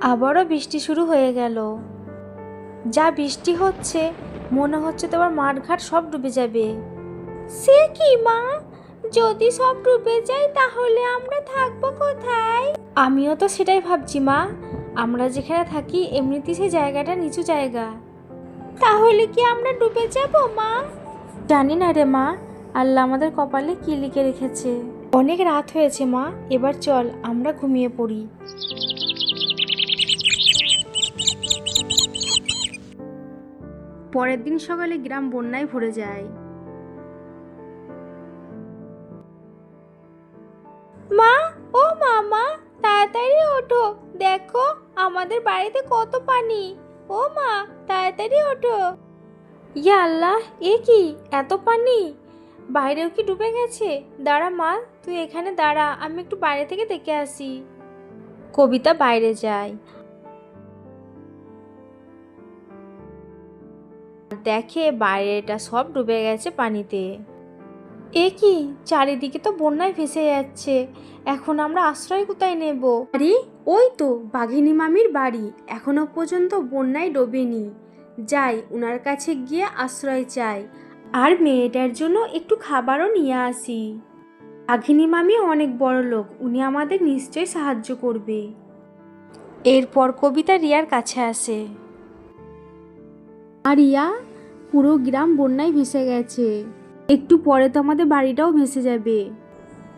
আবারও বৃষ্টি শুরু হয়ে গেল। যা বৃষ্টি হচ্ছে মনে হচ্ছে তোমার মাঠঘাট সব ডুবে যাবে। সে কি মা? যদি সব ডুবে যায় তাহলে আমরা থাকব কোথায়? আমিও তো সেটাই ভাবছি মা। আমরা যেখানে থাকি এমনিতেই সেই জায়গাটা নিচু জায়গা। তাহলে কি আমরা ডুবে যাব মা? জানি না রে মা। আল্লাহ আমাদের কপালে কি লিখে রেখেছে? অনেক রাত হয়েছে মা। এবার চল আমরা ঘুমিয়ে পড়ি। পরের দিন সকালে গ্রাম বন্যায় ভরে যায়। মা, ও মামা, তাড়াতাড়ি ওঠো। দেখো, আমাদের বাড়িতে কত পানি। ও মা, তাড়াতাড়ি ওঠো। ইয়া আল্লাহ, এ কি? এত পানি? বাইরেও কি ডুবে গেছে? দাঁড়া মা, তুই এখানে দাঁড়া, আমি একটু বাইরে থেকে দেখে আসি। কবিতা বাইরে যায়। দেখে বাইরেটা সব ডুবে গেছে পানিতে। এ কি? চারিদিকে তো বন্যায় ভেসে যাচ্ছে। এখন আমরা আশ্রয় কোথায় নেব? আরে, ওই তো বাঘিনী মামির বাড়ি। এখনও পর্যন্ত বন্যায় ডোবেনি। যাই ওনার কাছে গিয়ে আশ্রয় চাই। আর মেয়েটার জন্য একটু খাবারও নিয়ে আসি। বাঘিনী মামি অনেক বড় লোক, উনি আমাদের নিশ্চয়ই সাহায্য করবে। এরপর কবিতা রিয়ার কাছে আসে। আর রিয়া পুরো গ্রাম বন্যায় ভেসে গেছে। একটু পরে তো আমাদের বাড়িটাও ভেসে যাবে।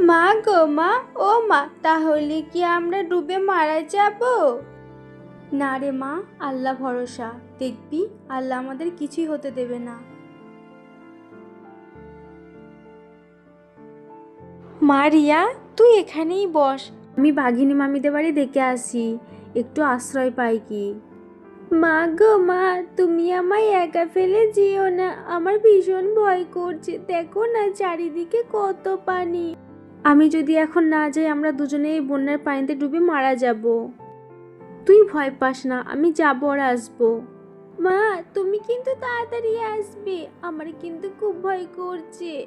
মা গো মা ও মা তাহলে কি আমরা ডুবে মারা যাব? না রে মা আল্লাহ ভরসা। দেখবি আল্লাহ আমাদের কিছুই হতে দেবে না। মা রিয়া তুই এখানেই বস। আমি বাঘিনী মামিদের বাড়ি দেখে আসি। একটু আশ্রয় পাই কি? মা গো, মা, তুমি আমায় একা ফেলে যেও না। আমার ভীষণ ভয় করছে। দেখো না, চারিদিকে কত পানি। আমি যদি এখন না যাই, আমরা দুজনে এই বন্যার পানিতে ডুবে মারা যাব। তুই ভয় পাস না, আমি যাব আর আসব। মা, তুমি কিন্তু তাড়াতাড়ি আসবে। আমার কিন্তু খুব ভয় করছে।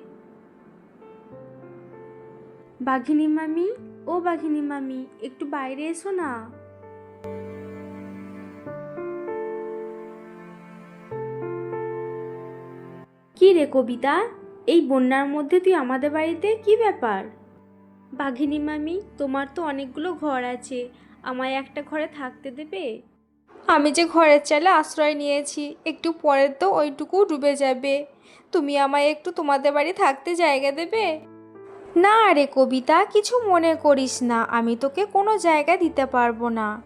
বাঘিনী মামি, ও বাঘিনী মামি, একটু বাইরে এসো না। কি রে কবিতা? এই বন্যার মধ্যে তুই আমাদের বাড়িতে কি ব্যাপার? বাঘিনী মামি তোমার তো অনেকগুলো ঘর আছে। আমায় একটা ঘরে থাকতে দেবে? আমি যে ঘরের চালে আশ্রয় নিয়েছি একটু পরে তো ওইটুকু ডুবে যাবে। তুমি আমায় একটু তোমাদের বাড়ি থাকতে জায়গা দেবে? না রে কবিতা কিছু মনে করিস না। আমি তোকে কোনো জায়গা দিতে পারব না।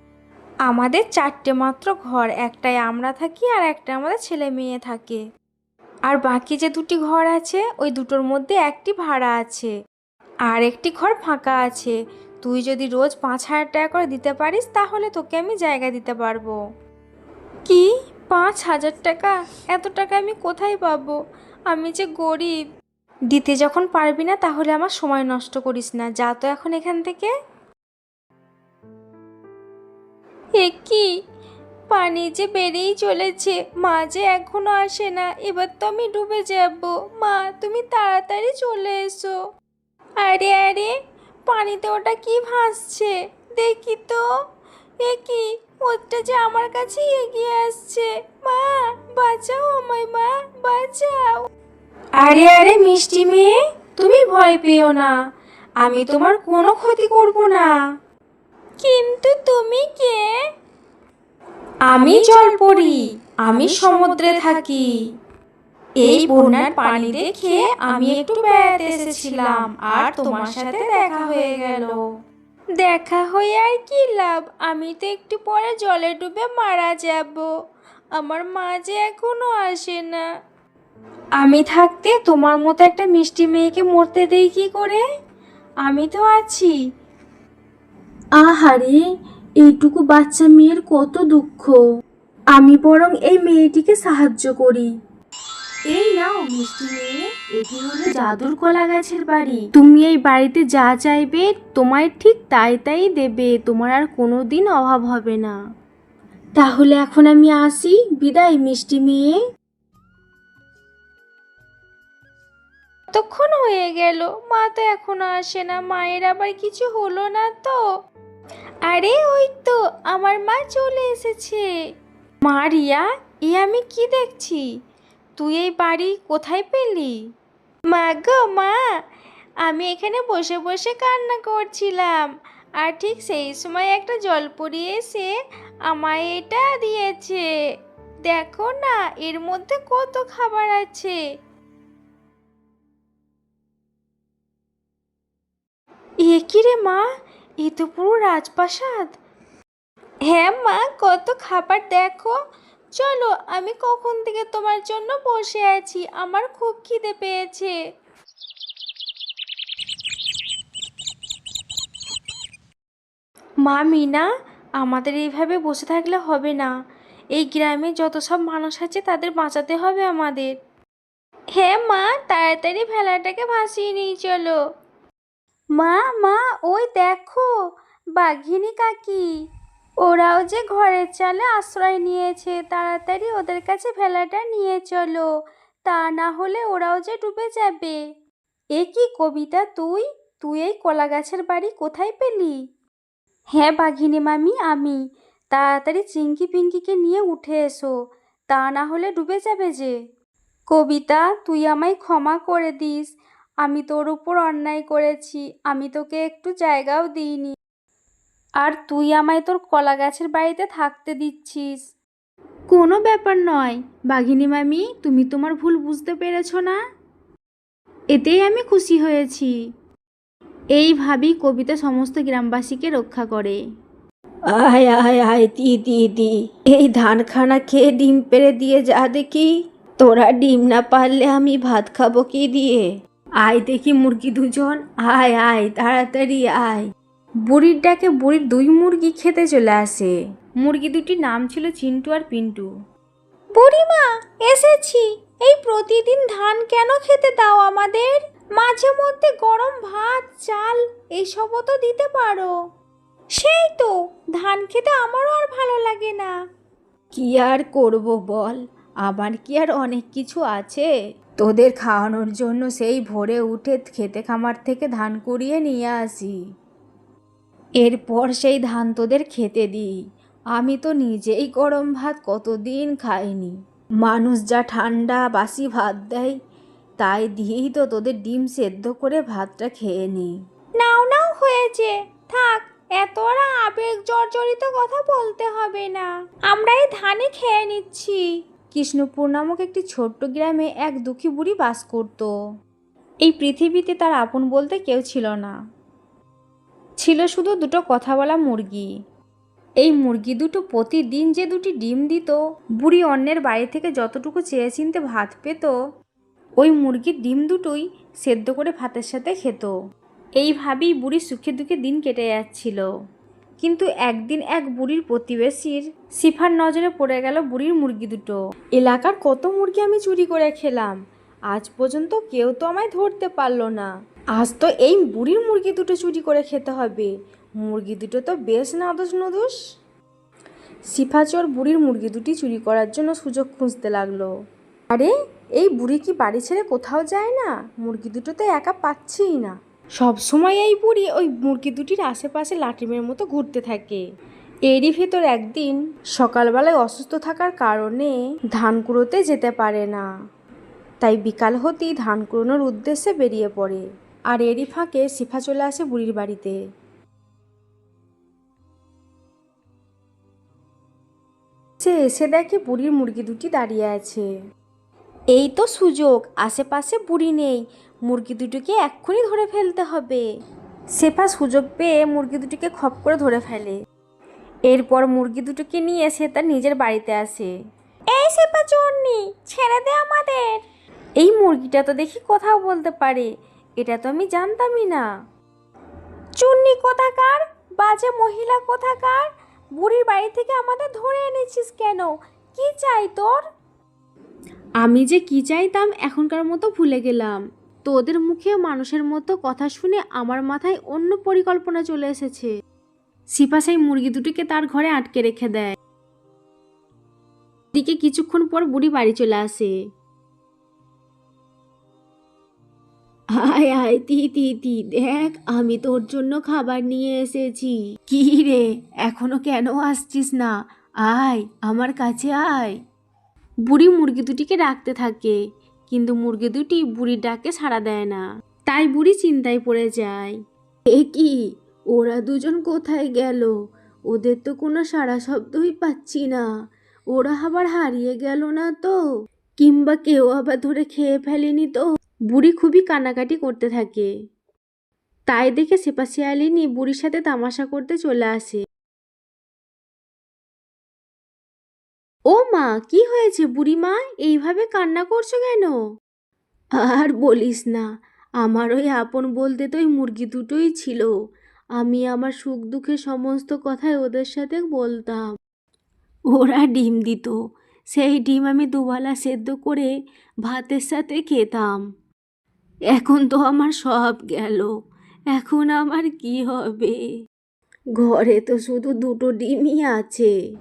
আমাদের চারটে মাত্র ঘর একটাই আমরা থাকি আর একটা আমাদের ছেলে মেয়ে থাকে। আর বাকি যে দুটি ঘর আছে, ওই দুটোর মধ্যে একটি ভাড়া আছে। আর একটি ঘর ফাঁকা আছে। তুই যদি রোজ পাঁচ হাজার টাকা করে দিতে পারিস, তাহলে তোকে আমি জায়গা দিতে পারব। কি? পাঁচ হাজার টাকা? এত টাকা আমি কোথায় পাবো? আমি যে গরিব। দিতে যখন পারবি না, তাহলে আমার সময় নষ্ট করিস না। যা তো এখন এখান থেকে। এ কি? পানি যে বেড়েই চলেছে, মা যে এখনও আসে না, এবার তো আমি ডুবে যাব। মা, তুমি তাড়াতাড়ি চলে এসো। আরে আরে, পানিতে ওটা কি ভাসছে? দেখি তো। এ কি? ওটা যে আমার কাছেই এগিয়ে আসছে। মা, বাঁচাও আমায়, মা, বাঁচাও। আরে আরে, মিষ্টি মেয়ে, তুমি ভয় পেও না। আমি তোমার কোনো ক্ষতি করব না। কিন্তু তুমি কে? আমি জলপরি আমি সমুদ্রে থাকি। এই বন্যার পানি দেখে আমি একটু বেড়াতে এসেছিলাম, আর তোমার সাথে দেখা হয়ে গেল। দেখা হয়ে আর কি লাভ? আমি তো একটু পরে জলে ডুবে মারা যাব। আমার মা যে এখনও আসে না। আমি থাকতে তোমার মতো একটা মিষ্টি মেয়েকে মরতে দেই কি করে? আমি তো আছি। আহারে এইটুকু বাচ্চা মেয়ের কত দুঃখ। আমি বরং এই মেয়েটিকে সাহায্য করি। এই নাও মিষ্টি মেয়ে এটি হলো জাদুর কলা গাছের বাড়ি। তুমি এই বাড়িতে যা চাইবে তোমায় ঠিক তাই তাই দেবে তোমার আর কোনো দিন অভাব হবে না। তাহলে এখন আমি আসি। বিদায় মিষ্টি মেয়ে। কতক্ষণ হয়ে গেল মা তো এখন আসে না মায়ের আবার কিছু হলো না তো? আরে ওই তো, আমার মা চলে এসেছে। মা রিয়া, এ আমি কি দেখছি? তুই এই বাড়ি কোথায় পেলি? মা গো, মা, আমি এখানে বসে বসে কান্না করছিলাম। আর ঠিক সেই সময় একটা জল জলপরি এসে আমায় এটা দিয়েছে। দেখো না, এর মধ্যে কত খাবার আছে। এ কি রে মা? এ পুরো রাজপ্রাসাদ। হ্যাঁ মা, কত খাবার দেখো। চলো, আমি কখন থেকে তোমার জন্য বসে আছি, আমার খুব খিদে পেয়েছে। মা মিনা, আমাদের এইভাবে বসে থাকলে হবে না। এই গ্রামে যত সব মানুষ আছে, তাদের বাঁচাতে হবে আমাদের। হ্যাঁ মা, তাড়াতাড়ি ভেলাটাকে ভাসিয়ে নিয়ে চলো। মা মা, ওই দেখো, বাঘিনী কাকি। ওরাও যে ঘরের চালে আশ্রয় নিয়েছে, তাড়াতাড়ি ওদের কাছে ভেলাটা নিয়ে চলো। তা না হলে ওরাও যে ডুবে যাবে। এ কি কবিতা তুই? তুই এই কলা গাছের বাড়ি কোথায় পেলি? হ্যাঁ বাঘিনী মামি, আমি। তাড়াতাড়ি চিঙ্কি পিঙ্কিকে নিয়ে উঠে এসো। তা না হলে ডুবে যাবে যে। কবিতা, তুই আমায় ক্ষমা করে দিস। আমি তোর উপর অন্যায় করেছি, আমি তোকে একটু জায়গাও দিইনি। আর তুই আমায় তোর কলা গাছের বাড়িতে থাকতে দিচ্ছিস। কোনো ব্যাপার নয়। বাঘিনী মামি, তুমি তোমার ভুল বুঝতে পেরেছ না? এতেই আমি খুশি হয়েছি। এইভাবেই কবিতা সমস্ত গ্রামবাসীকে রক্ষা করে। আয় আয় আয় দি দি দি এই ধানখানা খেয়ে ডিম পেড়ে দিয়ে যা দেখি। তোরা ডিম না পারলে আমি ভাত খাব কি দিয়ে? আয় দেখি মুরগি দুজন আয় আয় তাড়াতাড়ি আয়। বুড়ির ডাকে বুড়ির দুই মুরগি খেতে চলে আসে। মুরগি দুটির নাম ছিল চিন্টু আর পিন্টু। বুড়িমা এসেছি। এই প্রতিদিন ধান কেন খেতে দাও আমাদের? মাঝে মধ্যে গরম ভাত চাল এইসবও তো দিতে পারো। সেই তো ধান খেতে আমারও আর ভালো লাগে না। কি আর করব বল? আমার কি আর অনেক কিছু আছে? তোদের খাওয়ানোর জন্য সেই ভোরে উঠে খেতে খামার থেকে ধান কুড়িয়ে নিয়ে আসি। এরপর সেই ধান তোদের খেতে দিই। আমি তো নিজেই গরম ভাত কতদিন খাইনি। মানুষ যা ঠান্ডা বাসি ভাত দেয়, তাই দিয়েই তো তোদের ডিম সেদ্ধ করে ভাতটা খেয়ে নিই। নাও নাও হয়েছে। থাক, এত আবেগ জর্জরিত কথা বলতে হবে না। আমরা এই ধানে খেয়ে নিচ্ছি। কৃষ্ণপুর নামক একটি ছোট্ট গ্রামে এক দুঃখী বুড়ি বাস করত। এই পৃথিবীতে তার আপন বলতে কেউ ছিল না। ছিল শুধু দুটো কথা বলা মুরগি। এই মুরগি দুটো প্রতিদিন যে দুটি ডিম দিত, বুড়ি অন্যের বাড়ি থেকে যতটুকু চেয়ে চিনতে ভাত পেত, ওই মুরগির ডিম দুটোই সেদ্ধ করে ভাতের সাথে খেত। এইভাবেই বুড়ি সুখে দুঃখে দিন কেটে যাচ্ছিল। কিন্তু একদিন এক বুড়ির প্রতিবেশীর সিফার নজরে পড়ে গেল বুড়ির মুরগি দুটো। এলাকার কত মুরগি আমি চুরি করে খেলাম? আজ পর্যন্ত কেউ তো আমায় ধরতে পারল না। আজ তো এই বুড়ির মুরগি দুটো চুরি করে খেতে হবে। মুরগি দুটো তো বেশ নাদুস নদুস সিফাচর বুড়ির মুরগি দুটি চুরি করার জন্য সুযোগ খুঁজতে লাগল। আরে, এই বুড়ি কি বাড়ি ছেড়ে কোথাও যায় না? মুরগি দুটো তো একা পাচ্ছিই না। সব সময় এই বুড়ি ওই মুরগি দুটির আশেপাশে লাটিমের মতো ঘুরতে থাকে। এরই ভেতর একদিন সকালবেলায় অসুস্থ থাকার কারণে ধান কুড়োতে যেতে পারে না। তাই বিকাল হতেই ধান কুড়োনোর উদ্দেশ্যে বেরিয়ে পড়ে। আর এরই ফাঁকে সিফা চলে আসে বুড়ির বাড়িতে। সে এসে দেখে বুড়ির মুরগি দুটি দাঁড়িয়ে আছে। এই তো সুযোগ, আশেপাশে বুড়ি নেই। মুরগি দুটোকে এক্ষুনি ধরে ফেলতে হবে। সেফা সুযোগ পেয়ে মুরগি দুটিকে খপ করে ধরে ফেলে। এরপর মুরগি দুটোকে নিয়ে সে তার নিজের বাড়িতে আসে। এই সেপা চোরনি, ছেড়ে দে আমাদের! এই মুরগিটা তো দেখি কোথাও বলতে পারে। এটা তো আমি জানতামই না। চুন্নি কোথাকার? বাজে মহিলা কোথাকার? বুড়ির বাড়ি থেকে আমাদের ধরে এনেছিস কেন? কি চাই তোর? আমি যে কি চাইতাম এখনকার মতো ভুলে গেলাম। তোদের মুখে মানুষের মতো কথা শুনে আমার মাথায় অন্য পরিকল্পনা চলে এসেছে। সিপা সেই মুরগি দুটিকে তার ঘরে আটকে রেখে দেয়। দিকে কিছুক্ষণ পর বুড়ি বাড়ি চলে আসে। হায় হায় তিতি তি, দেখ, আমি তোর জন্য খাবার নিয়ে এসেছি। কি রে, এখনও কেন আসছিস না? আয়, আমার কাছে আয়। বুড়ি মুরগি দুটিকে ডাকতে থাকে। কিন্তু মুরগি দুটি বুড়ির ডাকে সাড়া দেয় না। তাই বুড়ি চিন্তায় পড়ে যায়। এ কি? ওরা দুজন কোথায় গেল? ওদের তো কোনো সাড়া শব্দই পাচ্ছি না। ওরা আবার হারিয়ে গেল না তো? কিংবা কেউ আবার ধরে খেয়ে ফেলেনি তো? বুড়ি খুবই কানাকাটি করতে থাকে। তাই দেখে সেপাশিয়ালিনী বুড়ির সাথে তামাশা করতে চলে আসে। ও মা, কি হয়েছে বুড়িমা? এইভাবে কান্না করছ কেন? আর বলিস না, আমার ওই আপন বলতে তো ওই মুরগি দুটোই ছিল। আমি আমার সুখ দুঃখের সমস্ত কথাই ওদের সাথে বলতাম। ওরা ডিম দিত। সেই ডিম আমি দুবেলা সেদ্ধ করে ভাতের সাথে খেতাম। এখন তো আমার সব গেল। এখন আমার কি হবে? ঘরে তো শুধু দুটো ডিমই আছে।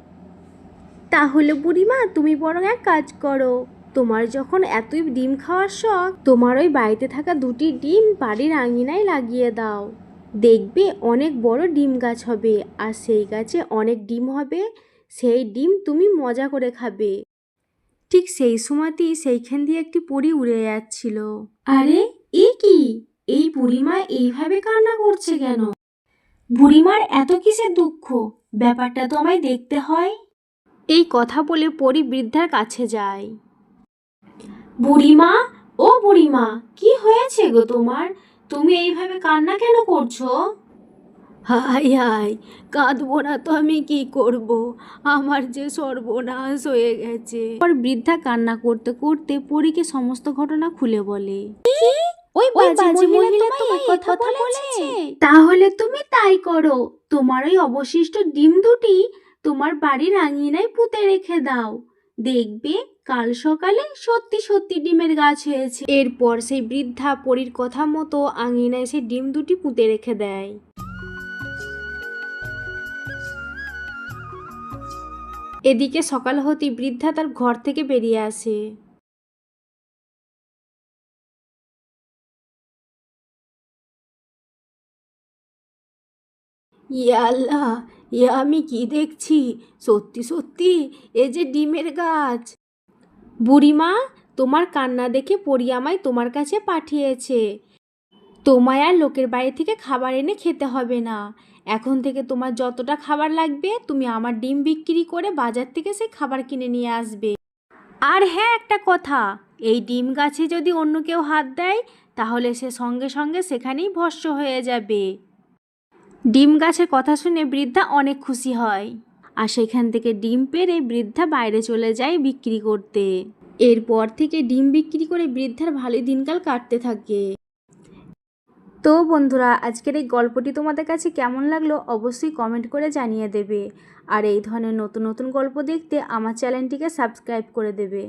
তাহলে বুড়িমা, তুমি বরং এক কাজ করো। তোমার যখন এতই ডিম খাওয়ার শখ, তোমার ওই বাড়িতে থাকা দুটি ডিম বাড়ির আঙিনায় লাগিয়ে দাও। দেখবে অনেক বড় ডিম গাছ হবে, আর সেই গাছে অনেক ডিম হবে। সেই ডিম তুমি মজা করে খাবে। ঠিক সেই সময়তেই সেইখান দিয়ে একটি পরী উড়ে যাচ্ছিল। আরে, এ কি? এই বুড়িমা এইভাবে কান্না করছে কেন? বুড়িমার এত কিসের দুঃখ? ব্যাপারটা তো আমায় দেখতে হয়। এই কথা বলে পরি বৃদ্ধার কাছে যায়। বুড়িমা ও বুড়িমা কি হয়েছে গো তোমার? তুমি এইভাবে কান্না কেন করছ? হাই হাই কাঁদবো না তো আমি কি করব? আমার যে সর্বনাশ হয়ে গেছে। পর বৃদ্ধা কান্না করতে করতে পরীকে সমস্ত ঘটনা খুলে বলে। ওই বাজে মহিলা তোমায় কথা বলেছে? তাহলে তুমি তাই করো। তোমার ওই অবশিষ্ট ডিম দুটি তোমার বাড়ির আঙিনায় পুঁতে রেখে দাও। দেখবে কাল সকালে সত্যি সত্যি ডিমের গাছ হয়েছে। এরপর সেই বৃদ্ধা পরীর কথা মতো আঙিনায় সে ডিম দুটি পুঁতে রেখে দেয়। এদিকে সকাল হতেই বৃদ্ধা তার ঘর থেকে বেরিয়ে আসে। আল্লাহ এ আমি কি দেখছি? সত্যি সত্যি, এ যে ডিমের গাছ। বুড়িমা, তোমার কান্না দেখে পরি আমায় তোমার কাছে পাঠিয়েছে। তোমায় আর লোকের বাড়ি থেকে খাবার এনে খেতে হবে না। এখন থেকে তোমার যতটা খাবার লাগবে, তুমি আমার ডিম বিক্রি করে বাজার থেকে সেই খাবার কিনে নিয়ে আসবে। আর হ্যাঁ একটা কথা, এই ডিম গাছে যদি অন্য কেউ হাত দেয়, তাহলে সে সঙ্গে সঙ্গে সেখানেই ভস্য হয়ে যাবে। ডিম গাছের কথা শুনে বৃদ্ধা অনেক খুশি হয় আর সেখান থেকে ডিম পেড়ে বৃদ্ধা বাইরে চলে যায় বিক্রি করতে। এরপর থেকে ডিম বিক্রি করে বৃদ্ধার ভালোই দিনকাল কাটতে থাকে। তো বন্ধুরা, আজকের এই গল্পটি তোমাদের কাছে কেমন লাগল অবশ্যই কমেন্ট করে জানিয়ে দেবে। আর এই ধরনের নতুন নতুন গল্প দেখতে আমার চ্যানেলটিকে সাবস্ক্রাইব করে দেবে।